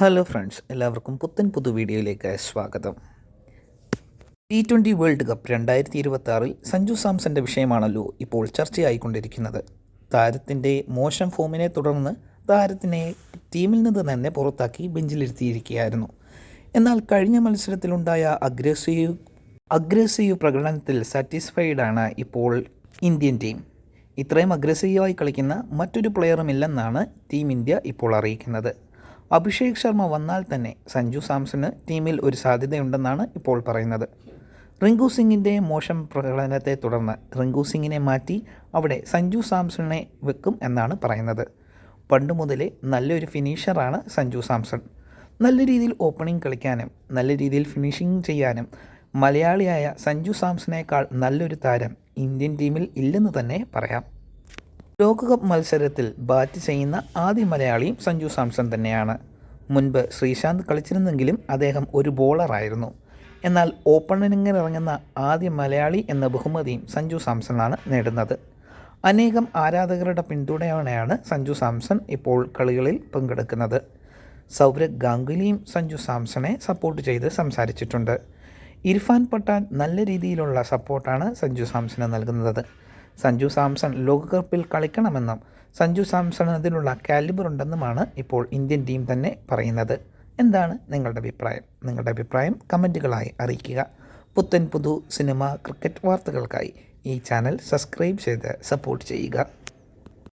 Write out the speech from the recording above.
Hello friends എല്ലാവർക്കും പുത്തൻ പുതു വീഡിയോയിലേക്ക് സ്വാഗതം. ടി ട്വന്റി വേൾഡ് കപ്പ് രണ്ടായിരത്തി ഇരുപത്തി ആറിൽ സഞ്ജു സാംസന്റെ വിഷയമാണല്ലോ ഇപ്പോൾ ചർച്ചയായിക്കൊണ്ടിരിക്കുന്നത്. താരത്തിന്റെ മോശം ഫോമിനെ തുടർന്ന് താരത്തിനെ ടീമിൽ നിന്ന് തന്നെ പുറത്താക്കി ബെഞ്ചിലിരുത്തിയിരിക്കുകയായിരുന്നു. എന്നാൽ കഴിഞ്ഞ മത്സരത്തിലുണ്ടായ അഗ്രസീവ് അഗ്രസീവ് പ്രകടനത്തിൽ സാറ്റിസ്ഫൈഡാണ് ഇപ്പോൾ ഇന്ത്യൻ ടീം ഇത്രയും അഗ്രസീവായി കളിക്കുന്ന മറ്റൊരു പ്ലെയറും ഇല്ലെന്നാണ് ടീം ഇന്ത്യ ഇപ്പോൾ അറിയിക്കുന്നത്. അഭിഷേക് ശർമ്മ വന്നാൽ തന്നെ സഞ്ജു സാംസണ് ടീമിൽ ഒരു സാധ്യതയുണ്ടെന്നാണ് ഇപ്പോൾ പറയുന്നത്. റിങ്കു സിംഗിന്റെ മോശം പ്രകടനത്തെ തുടർന്ന് റിങ്കു സിംഗിനെ മാറ്റി അവിടെ സഞ്ജു സാംസണിനെ വെക്കും എന്നാണ് പറയുന്നത്. പണ്ട് മുതലേ നല്ലൊരു ഫിനിഷറാണ് സഞ്ജു സാംസൺ. നല്ല രീതിയിൽ ഓപ്പണിംഗ് കളിക്കാനും നല്ല രീതിയിൽ ഫിനിഷിംഗ് ചെയ്യാനും മലയാളിയായ സഞ്ജു സാംസണേക്കാൾ നല്ലൊരു താരം ഇന്ത്യൻ ടീമിൽ ഇല്ലെന്ന് തന്നെ പറയാം. ലോകകപ്പ് മത്സരത്തിൽ ബാറ്റ് ചെയ്യുന്ന ആദ്യ മലയാളിയും സഞ്ജു സാംസൺ തന്നെയാണ്. മുൻപ് ശ്രീശാന്ത് കളിച്ചിരുന്നെങ്കിലും അദ്ദേഹം ഒരു ബോളറായിരുന്നു എന്നാൽ ഓപ്പണിങ്ങിൽ ഇറങ്ങുന്ന ആദ്യ മലയാളി എന്ന ബഹുമതിയും സഞ്ജു സാംസണാണ് നേടുന്നത്. അനേകം ആരാധകരുടെ പിന്തുണയോടെയാണ് സഞ്ജു സാംസൺ ഇപ്പോൾ കളികളിൽ പങ്കെടുക്കുന്നത്. സൗരഭ് ഗാംഗുലിയും സഞ്ജു സാംസണെ സപ്പോർട്ട് ചെയ്ത് സംസാരിച്ചിട്ടുണ്ട്. ഇർഫാൻ പട്ടാൻ നല്ല രീതിയിലുള്ള സപ്പോർട്ടാണ് സഞ്ജു സാംസണ് നൽകുന്നത്. സഞ്ജു സാംസൺ ലോകകപ്പിൽ കളിക്കണമെന്നും സഞ്ജു സാംസൺ അതിനുള്ള കാലിബർ ഉണ്ടെന്നുമാണ് ഇപ്പോൾ ഇന്ത്യൻ ടീം തന്നെ പറയുന്നത്. എന്താണ് നിങ്ങളുടെ അഭിപ്രായം? നിങ്ങളുടെ അഭിപ്രായം കമന്റുകളായി അറിയിക്കുക. പുത്തൻ പുതു സിനിമ ക്രിക്കറ്റ് വാർത്തകൾക്കായി ഈ ചാനൽ സബ്സ്ക്രൈബ് ചെയ്ത് സപ്പോർട്ട് ചെയ്യുക.